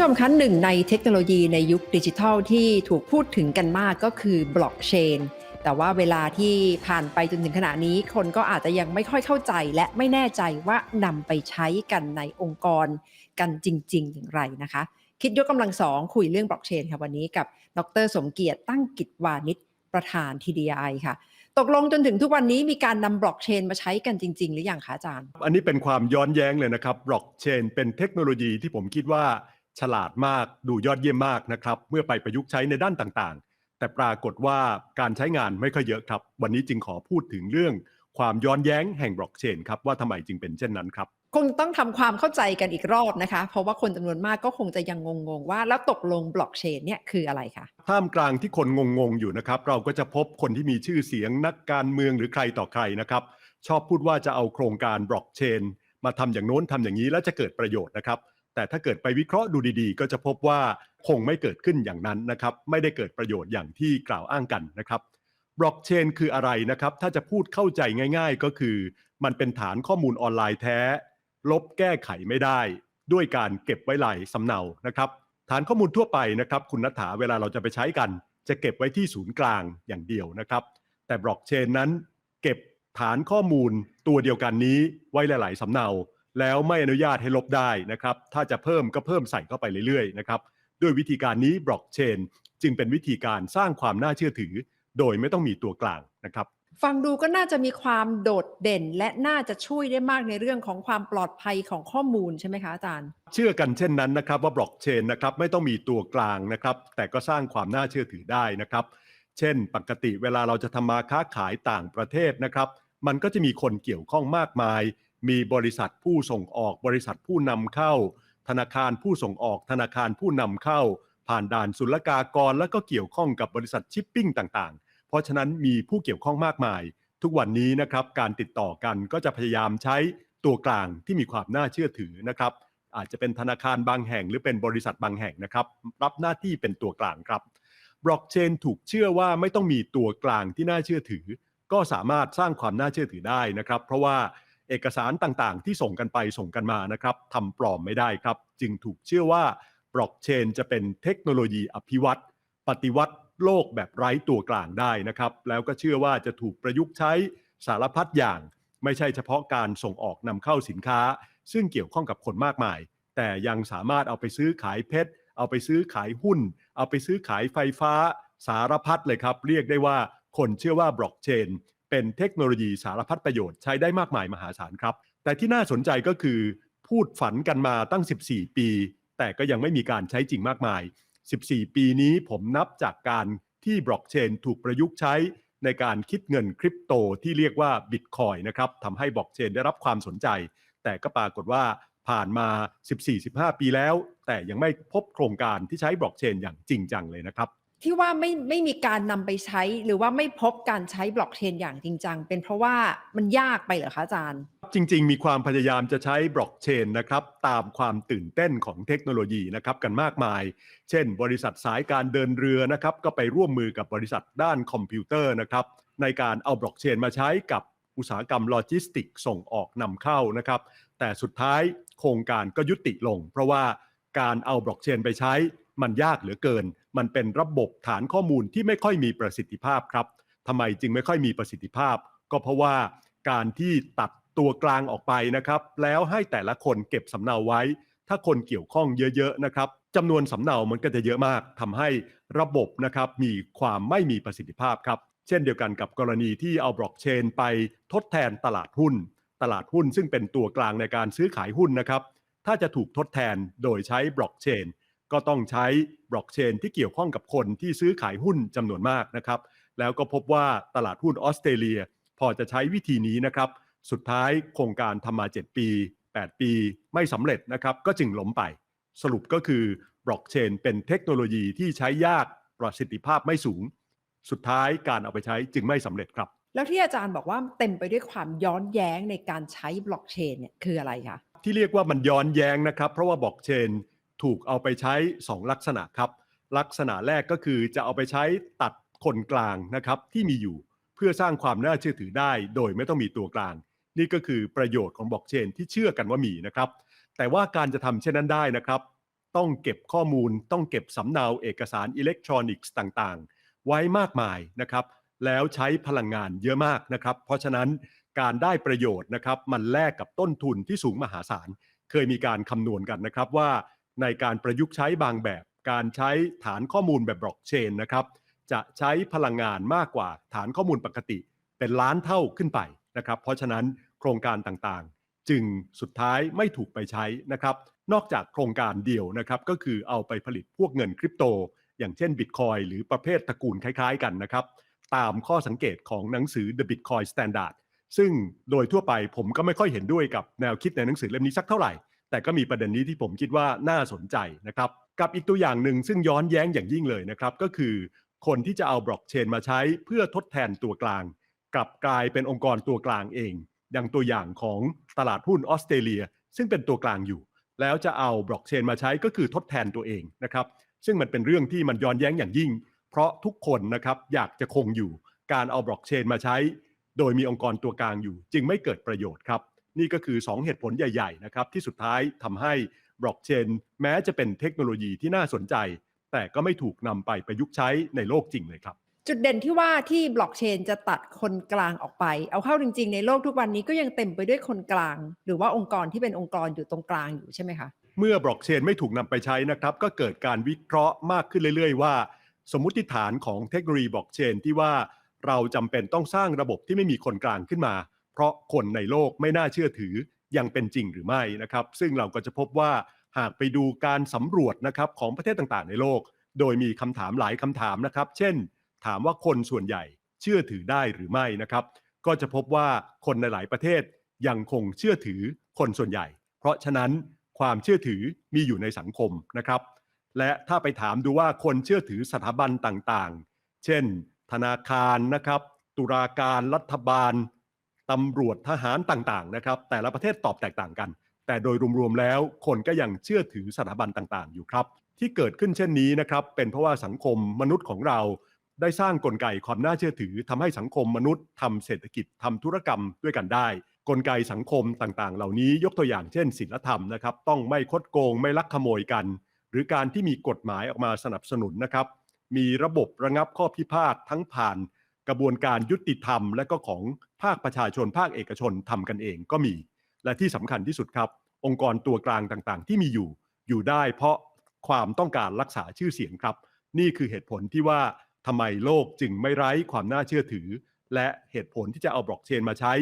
ผู้ชมคะหนึ่งในเทคโนโลยีในยุคดิจิทัลที่ถูกพูดถึงกันมากก็คือบล็อกเชนแต่ว่าเวลาที่ผ่านไปจนถึงขณะนี้ คนก็อาจจะยังไม่ค่อยเข้าใจและไม่แน่ใจว่านำไปใช้กันในองค์กรกันจริง ๆ อย่างไรนะคะ คิดยกกำลังสองคุยเรื่องบล็อกเชนค่ะวันนี้กับ ดรสมเกียรติตั้งกิจวานิชประธาน TDI ค่ะ ตกลงจนถึงทุกวันนี้มีการนำบล็อกเชนมาใช้กันจริง ๆ หรือยังคะอาจารย์ อันนี้เป็นความย้อนแย้งเลยนะครับบล็อกเชนเป็นเทคโนโลยีที่ผมคิดว่า ฉลาดมากดูยอดเยี่ยมมากนะครับ เมื่อไปประยุกต์ใช้ในด้านต่างๆ แต่ปรากฏว่าการใช้งานไม่ค่อยเยอะครับ วันนี้จึงขอพูดถึงเรื่องความย้อนแย้งแห่งบล็อกเชนครับว่าทำไมจึงเป็นเช่นนั้นครับคงต้องทำความเข้าใจกันอีกรอบนะคะ เพราะว่าคนจำนวนมากก็คงจะยังงงๆ ว่าแล้วตกลงบล็อกเชนเนี่ยคืออะไรคะท่ามกลางที่คนงงๆอยู่นะครับ เราก็จะพบคนที่มีชื่อเสียงนักการเมืองหรือใครต่อใครนะครับ ชอบพูดว่าจะเอาโครงการบล็อกเชนมาทำอย่างโน้นทำอย่างนี้แล้วจะเกิดประโยชน์นะครับ แต่ถ้าเกิดไปวิเคราะห์ดูดีๆ ก็จะพบว่าคงไม่เกิดขึ้นอย่างนั้นนะครับ ไม่ได้เกิดประโยชน์อย่างที่กล่าวอ้างกันนะครับบล็อกเชนคืออะไรนะครับ ถ้าจะพูดเข้าใจง่าย ๆ ก็คือ มันเป็นฐานข้อมูลออนไลน์แท้ ลบแก้ไขไม่ได้ ด้วยการเก็บไว้หลายสำเนานะครับ ฐานข้อมูลทั่วไปนะครับ คุณนัฐาเวลาเราจะไปใช้กัน จะเก็บไว้ที่ศูนย์กลางอย่างเดียวนะครับ แต่บล็อกเชนนั้น เก็บฐานข้อมูลตัวเดียวกันนี้ไว้หลาย ๆสำเนา แล้วไม่อนุญาตให้ลบได้นะครับ ถ้าจะเพิ่มก็เพิ่มใส่เข้าไปเรื่อยๆนะครับด้วยวิธีการนี้บล็อกเชนจึงเป็นวิธีการสร้างความน่าเชื่อถือ โดยไม่ต้องมีตัวกลางนะครับ ฟังดูก็น่าจะมีความโดดเด่น และน่าจะช่วยได้มากในเรื่องของความปลอดภัยของข้อมูลใช่ไหมคะอาจารย์ เชื่อกันเช่นนั้นนะครับว่าบล็อกเชนนะครับไม่ต้องมีตัวกลางนะครับ แต่ก็สร้างความน่าเชื่อถือได้นะครับ เช่น ปกติเวลาเราจะทำมาค้าขายต่างประเทศนะครับ มันก็จะมีคนเกี่ยวข้องมากมาย มีบริษัทผู้ส่งออกบริษัทผู้นำเข้า ธนาคารผู้ส่งออกธนาคารผู้นำเข้า ผ่านด่านศุลกากร แล้วก็เกี่ยวข้องกับบริษัทชิปปิ้งต่างๆ เพราะฉะนั้นมีผู้เกี่ยวข้องมากมาย ทุกวันนี้นะครับการติดต่อกันก็จะพยายามใช้ตัวกลางที่มีความน่าเชื่อถือนะครับ อาจจะเป็นธนาคารบางแห่งหรือเป็นบริษัทบางแห่งนะครับ รับหน้าที่เป็นตัวกลางครับบล็อกเชนถูกเชื่อว่าไม่ต้องมีตัวกลางที่น่าเชื่อถือ ก็สามารถสร้างความน่าเชื่อถือได้นะครับ เพราะว่า เอกสารต่างๆ ที่ส่งกันไปส่งกันมานะครับทำปลอมไม่ได้ครับ จึงถูกเชื่อว่าบล็อกเชนจะเป็นเทคโนโลยีอภิวัตปฏิวัติโลกแบบไร้ตัวกลางได้นะครับ แล้วก็เชื่อว่าจะถูกประยุกต์ใช้สารพัดอย่าง ไม่ใช่เฉพาะการส่งออกนำเข้าสินค้า ซึ่งเกี่ยวข้องกับคนมากมาย แต่ยังสามารถเอาไปซื้อขายเพชร เอาไปซื้อขายหุ้น เอาไปซื้อขายไฟฟ้า สารพัดเลยครับ เรียกได้ว่าคนเชื่อว่าบล็อกเชน เป็นเทคโนโลยีสารพัดประโยชน์ใช้ได้มากมายมหาศาลครับ แต่ที่น่าสนใจก็คือ พูดฝันกันมาตั้ง 14 ปี แต่ก็ยังไม่มีการใช้จริงมากมาย 14 ปีนี้ผมนับจากการที่บล็อกเชนถูกประยุกต์ใช้ในการคิดเงินคริปโตที่เรียกว่าบิตคอยนะครับทำให้บล็อกเชนได้รับความสนใจ แต่ก็ปรากฏว่าผ่านมา 14-15 ปีแล้ว แต่ยังไม่พบโครงการที่ใช้บล็อกเชนอย่างจริงจังเลยนะครับ ที่ว่าไม่ไม่มีการนำไปใช้ หรือว่าไม่พบการใช้บล็อกเชนอย่างจริงจังเป็นเพราะว่ามันยากไปเหรอคะอาจารย์ จริง ๆ มีความพยายามจะใช้บล็อกเชนนะครับตามความตื่นเต้นของเทคโนโลยีนะครับกันมากมาย เช่น บริษัทสายการเดินเรือนะครับก็ไปร่วมมือกับบริษัทด้านคอมพิวเตอร์นะครับในการเอาบล็อกเชนมาใช้กับอุตสาหกรรมโลจิสติกส่งออกนำเข้านะครับแต่สุดท้ายโครงการก็ยุติลง เพราะว่าการเอาบล็อกเชนไปใช้มันยากเหลือเกิน มันเป็นระบบฐานข้อมูลที่ไม่ค่อยมีประสิทธิภาพครับทำไมจึงไม่ค่อยมีประสิทธิภาพ ก็เพราะว่าการที่ตัดตัวกลางออกไปนะครับ แล้วให้แต่ละคนเก็บสำเนาไว้ ถ้าคนเกี่ยวข้องเยอะๆนะครับจำนวนสำเนามันก็จะเยอะมากทำให้ระบบนะครับมีความไม่มีประสิทธิภาพครับ เช่นเดียวกันกับกรณีที่เอาบล็อกเชนไปทดแทนตลาดหุ้น ตลาดหุ้นซึ่งเป็นตัวกลางในการซื้อขายหุ้นนะครับ ถ้าจะถูกทดแทนโดยใช้บล็อกเชน ก็ต้องใช้บล็อกเชนที่เกี่ยวข้องกับคนที่ซื้อขายหุ้นจำนวนมากนะครับ แล้วก็พบว่าตลาดหุ้นออสเตรเลีย พอจะใช้วิธีนี้นะครับ สุดท้ายโครงการทำมา 7 ปี 8 ปีไม่สำเร็จนะครับ ก็จึงล้มไป สรุปก็คือบล็อกเชนเป็นเทคโนโลยีที่ใช้ยากประสิทธิภาพไม่สูง สุดท้ายการเอาไปใช้จึงไม่สำเร็จครับ แล้วที่อาจารย์บอกว่าเต็มไปด้วยความย้อนแย้งในการใช้บล็อกเชนเนี่ยคืออะไรคะที่เรียกว่ามันย้อนแย้งนะครับ เพราะว่าบล็อกเชน ถูกเอาไปใช้ 2 ลักษณะครับ ลักษณะแรกก็คือจะเอาไปใช้ตัดคนกลางนะครับที่มีอยู่เพื่อสร้างความน่าเชื่อถือได้ โดยไม่ต้องมีตัวกลาง นี่ก็คือประโยชน์ของบล็อกเชนที่เชื่อกันว่ามีนะครับ แต่ว่าการจะทำเช่นนั้นได้นะครับ ต้องเก็บข้อมูล ต้องเก็บสำเนาเอกสารอิเล็กทรอนิกส์ต่างๆ ไว้มากมายนะครับ แล้วใช้พลังงานเยอะมากนะครับ เพราะฉะนั้นการได้ประโยชน์นะครับ มันแลกกับต้นทุนที่สูงมหาศาล เคยมีการคำนวณกันนะครับว่า ในการประยุกต์ใช้บางแบบ การใช้ฐานข้อมูลแบบบล็อกเชนนะครับ จะใช้พลังงานมากกว่าฐานข้อมูลปกติ เป็นล้านเท่าขึ้นไปนะครับ เพราะฉะนั้นโครงการต่างๆ จึงสุดท้ายไม่ถูกไปใช้นะครับ นอกจากโครงการเดียวนะครับก็คือเอาไปผลิตพวกเงินคริปโต อย่างเช่นบิตคอยหรือประเภทตระกูลคล้ายๆ กันนะครับ ตามข้อสังเกตของหนังสือ The Bitcoin Standard ซึ่งโดยทั่วไปผมก็ไม่ค่อยเห็นด้วยกับแนวคิดในหนังสือเล่มนี้สักเท่าไหร่ แต่ก็มีประเด็นนี้ที่ผมคิดว่าน่าสนใจนะครับ กับอีกตัวอย่างหนึ่งซึ่งย้อนแย้งอย่างยิ่งเลยนะครับ ก็คือคนที่จะเอาบล็อกเชนมาใช้เพื่อทดแทนตัวกลาง กลับกลายเป็นองค์กรตัวกลางเอง อย่างตัวอย่างของตลาดหุ้นออสเตรเลีย ซึ่งเป็นตัวกลางอยู่ แล้วจะเอาบล็อกเชนมาใช้ก็คือทดแทนตัวเองนะครับ ซึ่งมันเป็นเรื่องที่มันย้อนแย้งอย่างยิ่ง เพราะทุกคนนะครับอยากจะคงอยู่ การเอาบล็อกเชนมาใช้ โดยมีองค์กรตัวกลางอยู่ จึงไม่เกิดประโยชน์ครับ นี่ก็คือ 2 เหตุผลใหญ่ๆนะครับที่สุดท้ายทำให้บล็อกเชนแม้จะเป็นเทคโนโลยีที่น่าสนใจ แต่ก็ไม่ถูกนำไปประยุกต์ใช้ในโลกจริงเลยครับจุดเด่นที่ว่าที่บล็อกเชนจะตัดคนกลางออกไป เอาเข้าจริงๆ ในโลกทุกวันนี้ก็ยังเต็มไปด้วยคนกลาง หรือว่าองค์กรที่เป็นองค์กรอยู่ตรงกลางอยู่ใช่ไหมคะ เมื่อบล็อกเชนไม่ถูกนำไปใช้นะครับ ก็เกิดการวิเคราะห์มากขึ้นเรื่อยๆ ว่า สมมุติฐานของเทคโนโลยีบล็อกเชนที่ว่าเราจำเป็นต้องสร้างระบบที่ไม่มีคนกลางขึ้นมาเพ ราะคนในโลกไม่น่าเชื่อถือยังเป็นจริงหรือไม่นะครับ ซึ่งเราก็จะพบว่าหากไปดูการสำรวจนะครับของประเทศต่างๆ ในโลก โดยมีคำถามหลายคำถามนะครับ เช่น ถามว่าคนส่วนใหญ่เชื่อถือได้หรือไม่นะครับ ก็จะพบว่าคนในหลายประเทศยังคงเชื่อถือคนส่วนใหญ่ เพราะฉะนั้นความเชื่อถือมีอยู่ในสังคมนะครับ และถ้าไปถามดูว่าคนเชื่อถือสถาบันต่างๆ เช่น ธนาคารนะครับ ตุลาการรัฐบาล ตำรวจทหารต่างๆนะครับ แต่ละประเทศตอบแตกต่างกัน แต่โดยรวมๆแล้วคนก็ยังเชื่อถือสถาบันต่างๆ อยู่ครับ ที่เกิดขึ้นเช่นนี้นะครับ เป็นเพราะว่าสังคมมนุษย์ของเรา ได้สร้างกลไกความน่าเชื่อถือทำให้สังคมมนุษย์ทำเศรษฐกิจทำธุรกรรมด้วยกันได้ กลไกสังคมต่างๆ เหล่านี้ยกตัวอย่างเช่นศีลธรรมนะครับ ต้องไม่คดโกงไม่ลักขโมยกัน หรือการที่มีกฎหมายออกมาสนับสนุนนะครับ มีระบบระงับข้อพิพาททั้งผ่าน กระบวนการยุติธรรม และก็ของภาคประชาชน ภาคเอกชนทำกันเองก็มี และที่สำคัญที่สุดครับ องค์กรตัวกลางต่างๆ ที่มีอยู่อยู่ได้ เพราะความต้องการรักษาชื่อเสียงครับ นี่คือเหตุผลที่ว่าทำไมโลกจึงไม่ไร้ความน่าเชื่อถือ และเหตุผลที่จะเอาบล็อกเชนมาใช้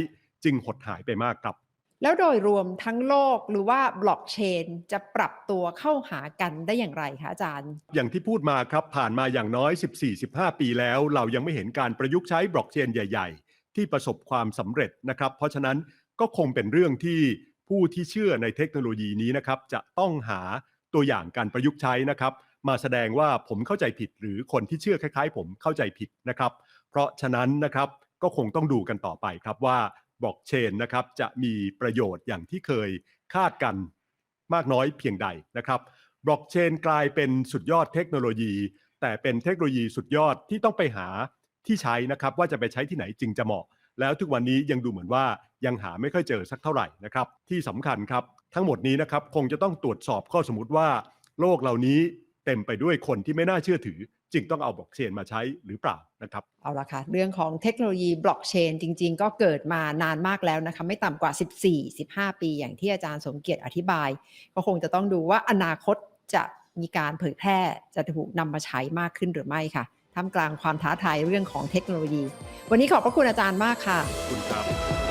จึงหดหายไปมากครับ แล้วโดยรวมทั้งโลกหรือว่าบล็อกเชนจะปรับตัวเข้าหากันได้อย่างไรคะอาจารย์ อย่างที่พูดมาครับผ่านมาอย่างน้อย 14-15 ปีแล้ว เรายังไม่เห็นการประยุกต์ใช้บล็อกเชนใหญ่ ๆ ที่ประสบความสำเร็จนะครับ เพราะฉะนั้นก็คงเป็นเรื่องที่ผู้ที่เชื่อในเทคโนโลยีนี้นะครับ จะต้องหาตัวอย่างการประยุกต์ใช้นะครับ มาแสดงว่าผมเข้าใจผิด หรือคนที่เชื่อคล้าย ๆ ผมเข้าใจผิดนะครับ เพราะฉะนั้นนะครับก็คงต้องดูกันต่อไปครับว่า บล็อกเชนนะครับจะมีประโยชน์อย่างที่เคยคาดกันมากน้อยเพียงใดนะครับบล็อกเชนกลายเป็นสุดยอดเทคโนโลยี แต่เป็นเทคโนโลยีสุดยอดที่ต้องไปหาที่ใช้นะครับว่าจะไปใช้ที่ไหนจึงจะเหมาะ แล้วทุกวันนี้ยังดูเหมือนว่ายังหาไม่ค่อยเจอสักเท่าไหร่นะครับที่สำคัญครับทั้งหมดนี้นะครับคงจะต้องตรวจสอบข้อสมมติว่า โลกเหล่านี้เต็มไปด้วยคนที่ไม่น่าเชื่อถือ จึงต้องเอาบล็อกเชนมาใช้หรือเปล่านะครับ เอาละค่ะ เรื่องของเทคโนโลยีบล็อกเชนจริง ๆ ก็เกิดมานานมากแล้วนะคะ ไม่ต่ำกว่า 14-15 ปีอย่างที่อาจารย์สมเกียรติอธิบาย ก็คงจะต้องดูว่าอนาคตจะมีการเผยแพร่จะถูกนำมาใช้มากขึ้นหรือไม่ค่ะท่ามกลางความท้าทายเรื่องของเทคโนโลยี วันนี้ขอบพระคุณอาจารย์มากค่ะขอบคุณครับ